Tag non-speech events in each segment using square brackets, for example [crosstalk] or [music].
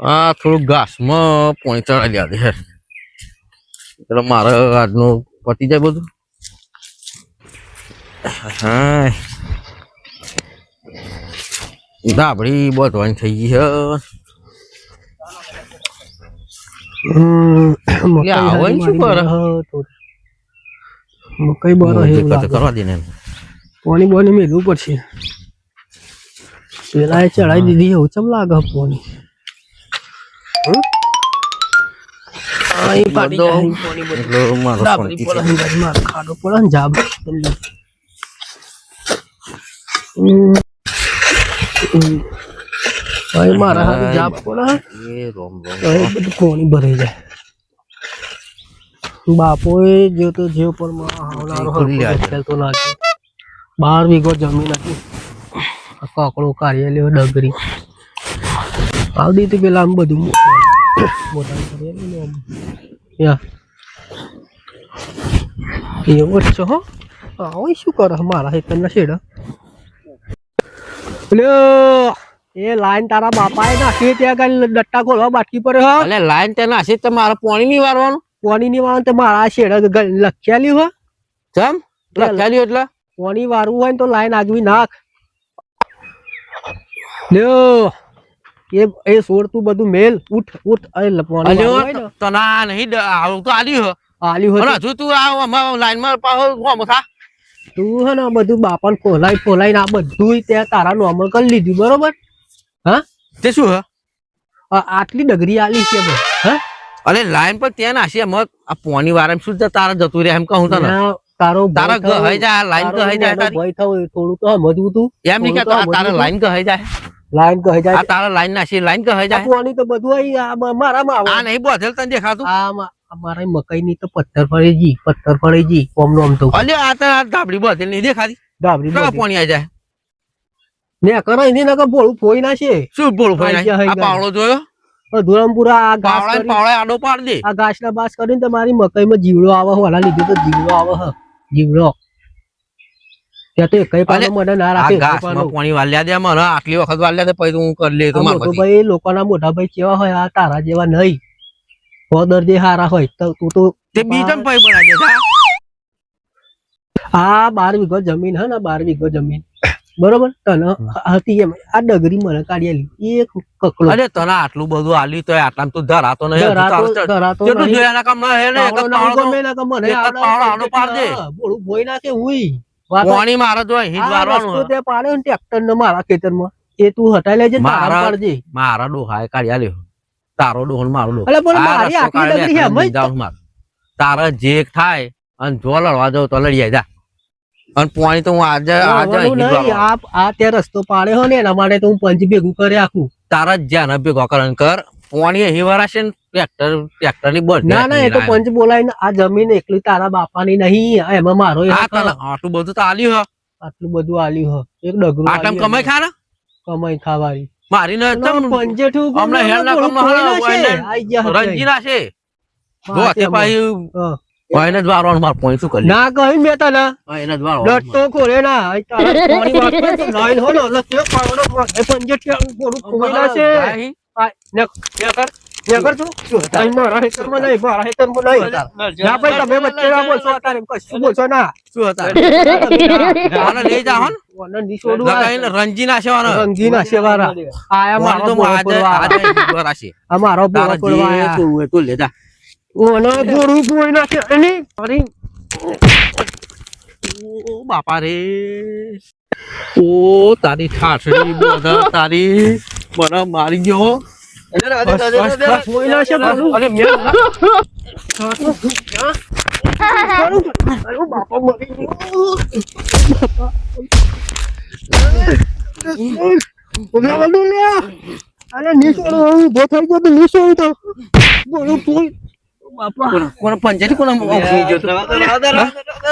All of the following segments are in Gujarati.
આ થોડું ઘાસમાં પોણી ચડાવી દે છે એટલે મારે આજનું પતી જાય બધું. હા. ડાબડી બધવાની થઈ ગઈ છે આવો શું કરે? મકઈ બરો હું કરવા દે ને પોણી બોની મેલવું પડશે. પેલા એ ચડાવી દીધી એવું ચમ લાગે પોણી. મારો જાય બાપોએ જે તો જે આજે. ખેલતો લાગ્યો બાર વીઘો જમીન હતી કકડો કાર્યાલય ડગરી આવ દીધી પેલા આમ બધું યા એવો જ છે હો આવો શું કરે મારા હેતરના ના શેડ એ લાઈન તારા બાપાએ નાખી ત્યાં આગળ ડટ્ટા ખોલવા બાટકી પર હા અલે લાઈન ત્યાં નાખી તો મારે પોણી નહીં વારવાનું પોણી નહીં વારવાનું તો મારા શેડા લખ્યાલી હો જમ લખ્યાલી એટલે પોણી વારવું હોય તો લાઈન આગવી નાખ લ્યો એ એ છોડ તું બધું મેલ ઉઠ ઉઠ અરે લપવાનું હોય ને, નહીં આવું તો આલી હો. આલી હો હજુ તું આ લાઈનમાં પાહો હોમો થા. તું હે ને બધું બાપાને ખોલાઈ ખોલાઈને આ બધું ત્યાં તારા નોર્મલ કરી લીધું બરોબર? હા? તે શું હે? આટલી ડગરી આલી છે હા? અરે લાઈન પર ત્યાં નાસી એમ આ પોણી વારમ શું તારા જતું રહે એમ કહું તને. તારો તારા થવો- ગહાઈ જાય લાઈન તારો ગહાઈ જાય ભય થવો થોડું તો મજબૂત તું. એમ નહીં કે તો તારા લાઈન ગહાઈ જાય લાઈન કહી આ જાય તારા લાઈન નાસી લાઈન કહે જાય પોણી તો બધું અહીં આ મ- મારામાં આવે. આ નહીં બોધેલ તને દેખાતું આ મા- અમારા મકાઈ ની તો પથ્થર પડે જી પથ્થર પડે જી ઓમ નોમ તો. અલે આ તો આ ધાબડી બોધેલ નહીં દેખાતી ધાબડી કયા બધી. પોણી આવી જાય. ને કરો એની નકર ભોળું ફોઈ ના છે. શું બોલું ભાઈ આઈ આ પાવળો જોયો? ધુરમપુરા આ ઘાસ પાવડા આડો પાડ દે. આ ઘાસ ના બાસ કરીને તમારી મકઈ માં જીવડો આવે હોલા લીધું તો જીવડો આવે હ. જીવડો. ત્યાં તો પાનો મને ના રાખે ઘાસમાં પાનો. વાલ્યા દે મને આટલી વખત વાલ્યા દે પછી હું કરી લે તો મોટો ભાઈ લોકોના મોટા ભાઈ કેવા હોય આ તારા જેવા નહીં. હોદર જે હારા હોય તો તું તો તે બીજમ ભાઈ બનાવી દે આ બાર વીઘો જમીન હે ને બાર વીઘો જમીન. બરોબર? તને હતી એમ આ ડગરી મને કાઢી એક કકડો. અરે તને આટલું બધું આલ્યું તો આટલા તું ધરાતો નહીં ધરાતો ધરાતો જોયા એના કામ ના હે ને એક પાવડો ના ના મને આનો દે. બોલું નાખે. પોણી મારે જ વારવાનું તે પાડ્યો ને ટ્રેક્ટર ને મારા ખેતરમાં. એ તું હટાઈ લેજે તારા મારા- પાડજે. મારા ડોહાએ કાઢી આલ્યો. તારો ડોહો મારો ડોહો. એટલે બોલ મારી આખી કાઢી ડગરી લે, એમ જ જાઉં જે થાય અને જો લડવા જાવ તો લડી જા. અને પોણી તો હું આજે આજે. આ આ તે રસ્તો પાડ્યો હો ને એના માટે તો હું પંચ ભેગું કરી આખું તારા જ જ્યાં ભેગો કરણ કર. પોણી અહીં વરાશે ને ટ્રેક્ટર ટ્રેક્ટરની બળ ના ના એ તો પંચ બોલાય આ જમીન એકલી તારા બાપાની નહીં એમાં મારો. આટલું બધું તો આલ્યું હ. આટલું બધું આલ્યું હ. એક ડગરું આટમ કમાઈ ખા ને કમાઈ ખાવારી મારી ન તમ પંજેઠું હમણાં હેરના થોડું કમમાં ના હે, છે. આઈ રંજી ના છે. જો તે તેમાં. પાછી જ વારો માર પોણી શું કરી ના કહી મે તને. એને જ વારવાનું ડટ્ટો ખોરે ના આઈ તારા [laughs] પાણી વાત તો લાઈન હોલો ને તે પાવડો પંજેઠી કર ના છે. રંગીના સેવારા આયા મારો તો આજે બોળો આજે પડવા ઈ વરાશે. આ મારો બોળો તારે પડવા જે આયા. કરવું હોય તું લે જા ઓને બોળું બોઈ નાખે. એની ફરી. ઓ બાપા રે. ઓ તારી ઠાઠડી બોધા તારી. મને મારી ગયો. અરે ઊભો થઈ ગયો તો નિશોડું તો. બોલું કોણ પંચાયત કોણ ગયો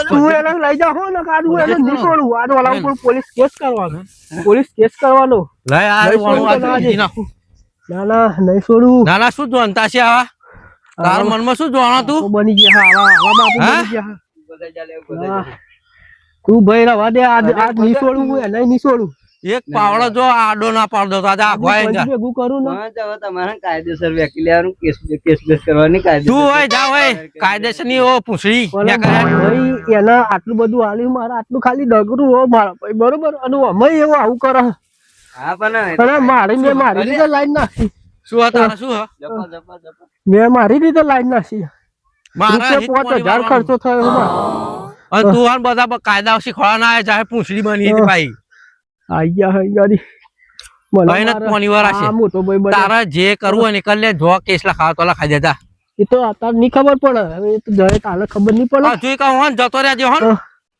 તું એને લઈ જા હો ને કાઢું એને નિશોડું આ વાળા ઉપર પોલીસ કેસ કરવાનો. પોલીસ કેસ કરવાનો. લઈ આ વાળું આ જી નાખું. ના ના નહીં છોડું. ના ના શું જોનતા છે આ તાર મનમાં શું જોવાનું તું? બની ગયા હા આવા આવા બાપુ બની ગયા. તું ભાઈ રવા દે આ આ નહીં હું એને નહીં છોડું. એક પાવડો જો આડો ના પાડો તો આજે આખો ભેગું કરું ને? તો તમારે કાયદેસર વેકી લેવાનું કેસ કેસ બેસ કરવાની કાયદેસર તું હોય જા હોય. કાયદેસરની ઓ પૂછડી. ઓલા ત્યાં કરે. ભાઈ એના આટલું બધું આલ્યું મારા આટલું ખાલી ડગરું હો મારા ભાઈ બરોબર? અને અમે એવું આવું કરે. હા પણ મારી મેં મારી રીતે લાઈન નાખી. શું હતા શું હ? જપા જપા જપા. મેં મારી રીતે લાઈન નાખી. મારા પાંચ હજાર ખર્ચો થયો અને તું આને બધા બ- કાયદા શીખવાના ના આવે ચાહે બની હતી ભાઈ. આઈ ગયા હઈ ગાડી મહેનત પોણી વાર હશે. આમ તો ભાઈ તારા જે કરવું હોય ને કરી લે જો કેસ લખાવ તો લખાઈ દેતા એ તો અત્યારે ની ખબર પડે. હવે એ તો જય તાલે ખબરની પડે. જોઈ કા હોન જતો રહેજે હોન હા.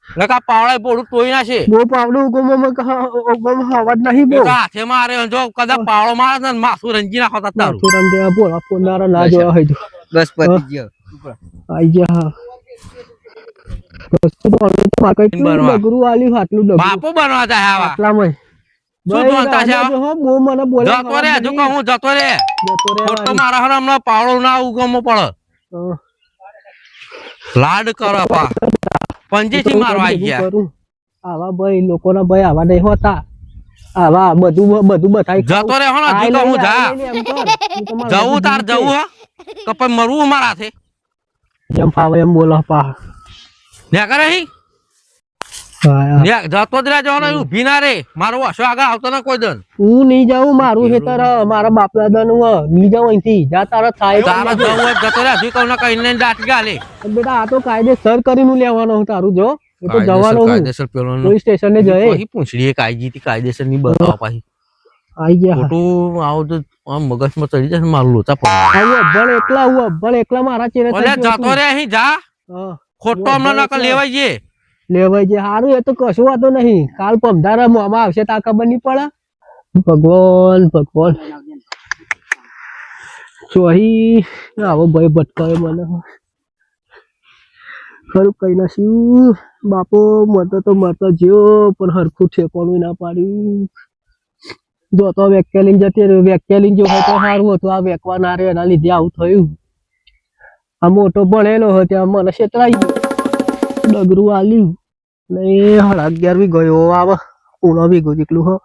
લખા પાવડા પોડું તોઈ ના છે બહુ પાવડું ઉગમમાં ઉગમમાં અવાજ નહીં બો હાથે મારે જો કદાચ પાવડો મારે ને માસુ રંજી નાખો તારું રંગે બોલા પોનારા ના જો હઈ બસ પતી ગયો. આઈ ગયા હા તો બોલો તો મારે કેટલું ડગરું આલ્યું આટલું ડગરું. બાપુ બનવા જાય આવા. આટલામાં. શું ભાઈ, છે હો, બહુ મને બોલે જતો રે હજુ હું જતો રે. જતો રે ખોટો મારા હર હમણાં પાવડો ના ઉગમો પડે. લાડ કરો પા પંજેથી મારવા આવી ગયા. આવા ભાઈ લોકોના ભાઈ આવા નહીં હોતા. આવા બધું બધું બતાવી જતો રે હો ને હું જા. જવું તાર જવું હો. કે પછી મરવું મારા હાથે એમ ફાવે એમ બોલો પા. ને કરે હી હા, હા. ને જતો જ રહેજો ને ઊભી ના રે. મારો વાસો આગળ આવતો ના કોઈ દન. હું નહીં જાઉં મારું ખેતર મારા બાપ દાદા નું નહીં જાઉં અહીંથી. જા તારા થાય તારા જવું જતો રે. હજુ કહું કઈ ને દાટી ગાલે. બેટા આ તો કાયદેસર કરીને લેવાનો હું તારું જો. એ તો જવાનો હું. કાયદેસર પેલો પોલીસ સ્ટેશન ને જઈ પછી પૂંછડી એક ગઈ કાયદેસરની બતાવો પાછી. આઈ ગયા. ખોટું આવું તો આમ મગજમાં ચડી જશે મારું લોચા પડે. એકલા હું અભણ એકલા મારા ઓલે જતો રે અહીં જા. ખોટો હમણાં નકર લેવાય છે લેવાય છે સારું એ તો કશું વાતો નહીં. કાલ પમધારા મોમાં આવશે તા ખબર નહીં પડે. ભગવાન ભગવાન. ચોહી આવો ભાઈ ભટકાયો મને. ખરું કઈ ના શું બાપો મરતો તો મરતો જ્યો પણ હરખું ઠેકોણું ના પાડ્યું. જો તો વેકેલિંગ જતી રહ્યું વેકેલિંગ જો હોય તો સારું હતું. આ વેકવા ના રે એના લીધે આવું થયું. આ મોટો ભણેલો હોય ત્યાં મને છેતરાઈ ગયું. ડગરું આલ્યું. ને એ હળ અગિયાર વી ગયો આવ. પૂણો વીઘો જેટલું હો.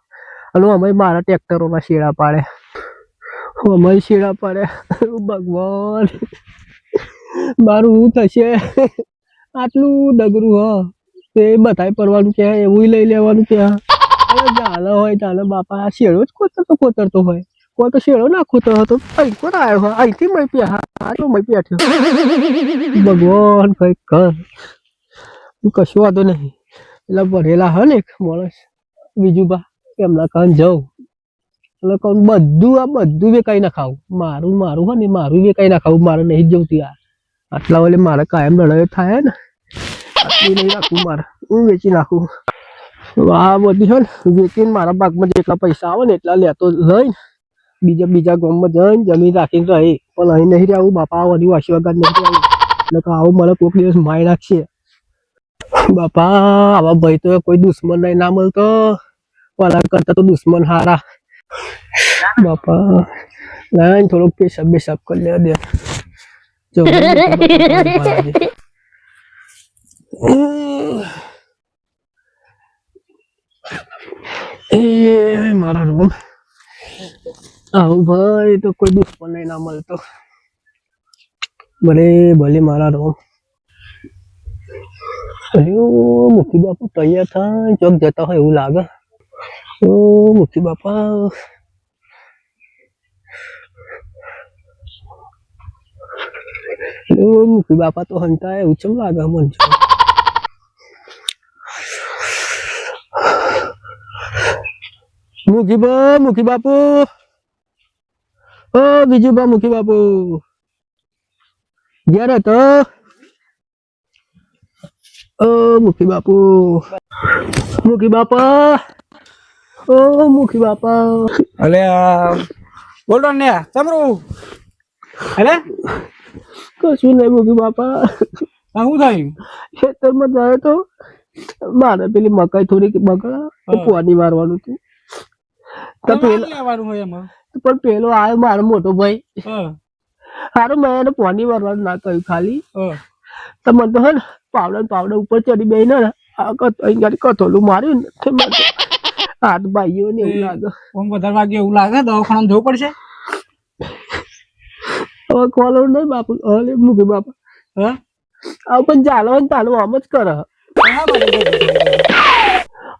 અને અમે મારા ટ્રેક્ટરોમાં શેડા પાડે. અમે શેડા પાડે. ભગવાન. મારું થશે? આટલું ડગરું, હ. તે બધાય પડવાનું કે એવું લઈ લેવાનું ત્યાં. હવે હોય તાલે બાપા, આ શેડો જ કોતરતો કોતરતો હોય. કોઈ તો શેડો નાખતો હતો કોણ આવ્યો હોય અહીંથી મય પ્યા હા મય પ્યા ભગવાન ભાઈ કર હું કશું વાંધો નહીં એટલે ભરેલા હે ને માણસ બીજું બા એમના કાન જાઉં એટલે કહું બધું આ બધું વેકાઈ ના ખાવું મારું મારું હોય ને મારું વેકાઈ ના ખાવું મારે નહીં જ આ આટલા વાલે મારે કાયમ લડાઈ થાય ને આટલી નહીં રાખવું મારે હું વેચી નાખું આ બધી છે ને વેચીને મારા ભાગમાં જેટલા પૈસા આવે ને એટલા લેતો લઈને બીજા બીજા ગામમાં જઈને જમીન રાખીને રહે. પણ અહીં નહીં રહેવું બાપા આવવાની વાસી વગર નહીં રહેવું એટલે આવું મને કોઈક દિવસ મારી નાખશે. બાપા, આવા ભાઈ તો કોઈ દુશ્મન નહીં, ના મળતો. વાલા કરતા તો દુશ્મન હારા. બાપા, લાઈન થોડોક પેશાબ બેશાબ કરી લેવા દે. જો મારા રૂમ. ભાઈ, તો કોઈ દુશ્મન નહીં ના મળતો ભલે ભલે મારા અરે મુખી બાપા તૈયાર થાય, ચોક જતા હોય એવું લાગે. ઓ, મુખી બાપા. મુખી બાપા તો હંતા એવું ચમ લાગે મન મુખી બા, મુખી બાપુ. ઓ બીજું બા મુખી બાપુ. જ્યારે તો ઓ મુખી બાપુ. મુખી બાપા. ઓ મુખી બાપા. અલે બોલો ને તમરું અલે? કશું નહીં મુખી બાપા. શું થયું? ખેતરમાં જાય તો મારે પેલી મકાઈ થોડીક બગડા હા. મારવાનું હતું. તો પેલો લેવાનું હોય એમાં? પણ પેલો આવ્યો મારો મોટો ભાઈ. હારું મેં એને પોની મારવાનું ના કહ્યું ખાલી. તો મને તો હે ને પાવડા પાવડર ઉપર ચડી બે ને અહીં કથોલું માર્યું ને હાથ ભાઈઓ ને એવું લાગે. ઓમ વધારે વાગે એવું લાગે? દવાખાના જવું પડશે? હવે કોલ નહીં બાપુ હવે મૂકી બાપા. હા? પણ ચાલો ને ચાલો આમ જ કરે.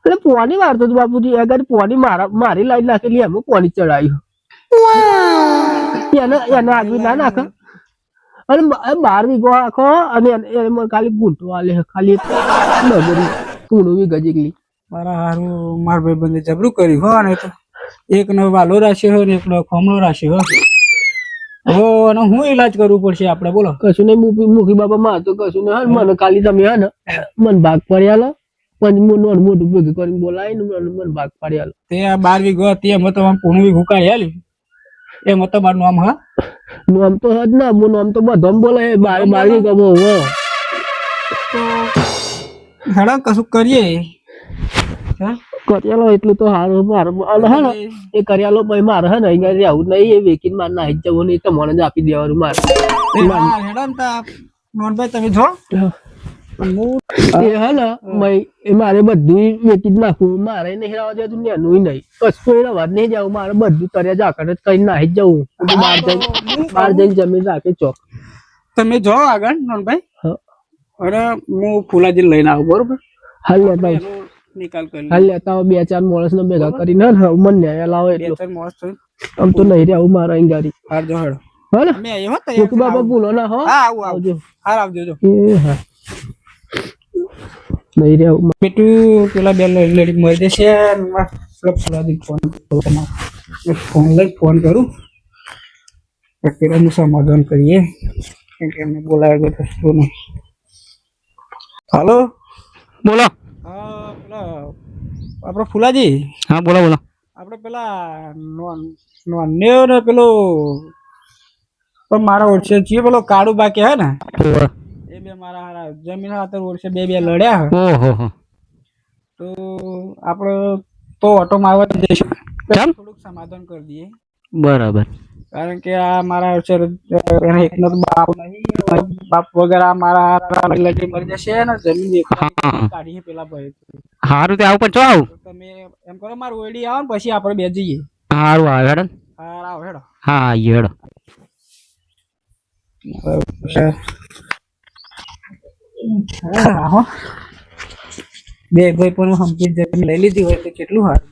એટલે પોની મારતો હતો બાપુજી અગર પોની મારા મારી લાઈન નાખેલી એમ પોની ચડાયું એને એને આગળ ના નાખે. અને બાર વીઘો આખો અને એને એને ખાલી ગુંટો આલે ખાલી પૂણું વી ગજીકલી મારા હારું માર ભાઈ બંને જબરું કર્યું હો ને તો એક નો વાલો રાખ્યો હોય ને એક નો ખોમલો રાખ્યો હો. અને હું ઈલાજ કરવું પડશે આપણે બોલો. કશું નહીં મૂકી મૂકી બાપા માર તો કશું નહીં મને ખાલી તમે હા ને મન ભાગ પડ્યા કરીને મને મને ભાગ પાડ્યા લો તે આ બાર વીઘો હતી એમાં તો આમ પૂણું વીઘું કાઢી આલ્યું એમાં તમારું નામ હા? નોમ તો હજ ના નોમ તો બધો બોલે બાર બાર વીઘા ગમો હો. હેડા કશું કરીએ. કરિયાલો એટલું તો હારું મારું હે ને એ કરિયાલો ભાઈ મારે હે ને અહીંયા આવું નહીં એ વેકીને મારે નાહી જવું નહીં તમને જ આપી દેવાનું મારે. હેડા નોનભાઈ તમે જો. એ હે ને મય મારે બધું વેચી જ નાખવું મારે નહીં રહેવા જતું ને એનું નહીં. કશું જ નહીં જવું મારે બધું કર્યા જાકર જ કઈ નાહી જવું. બહાર જઈને બહાર જઈને જમીન રાખે ચોક. તમે જો આગળ નોનભાઈ. અરે હું ફુલાજી લઈને આવું બરોબર? હાલ લેતા નિકાલ કરી હાલ લેતા બે ચાર માણસ ને ભેગા કરીને મને ન્યાય લાવો એટલો. આમ તો નહીં રહેવું મારે અહીં ગાડી. હાર જો હેડો હે ને અમે આવ્યો હો તૈયાર મૂકી બાપા ભૂલો ના હો. હા આવું આવું. આવજો. હાર આવજો જો એ હા. નહીં રહેવું પેટું પેલા બે લેડી મરી જશે માર ફોન ફોન લઈ ફોન કરું. પેલાનું સમાધાન કરીએ. કેમ કે એમને બોલાવ્યા ગયો તો શું હાલો? બોલો. હા પેલા આપણો ફુલાજી? હા બોલો બોલો. આપણે પેલા નોન્યો ને પેલો પણ મારા ઓળશે છીએ પેલો કાળુ બાકી હે ને બે મારા હારા જમીન હાથર વર્ષે બે બે લડ્યા ઓહો તો આપણે તો ઓટો મારવા જઈશું. થોડુંક સમાધાન કરી દઈએ. બરાબર. કારણ કે આ મારા એના એકનો તો બાપ નહીં બાપ વગર આ મારા લગી મરી જશે ને જમીન કાઢીએ પેલા ભાઈ. સારું તે આવું પણ જો આવું. તમે એમ કરો મારું ઓઈડી આવો ને પછી આપણે બે જઈએ. સારું આવે હેડો હા આવો હેડો. હા હેડો. બે ભાઈ પણ જમીન લઈ લીધી હોય તો કેટલું સારું.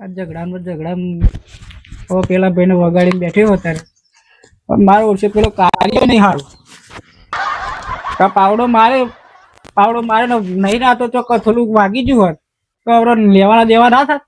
આ ઝઘડામાં ઝઘડામાં હવે પેલા ભાઈને વગાડીને બેઠ્યો હતો પણ મારો ઓછો પેલો કાર્ય નહીં સારું. પાવડો મારે પાવડો મારે નહીં રાતો તો થોડુંક વાગી ગયું હોત. તો લેવાના દેવા ના થાત.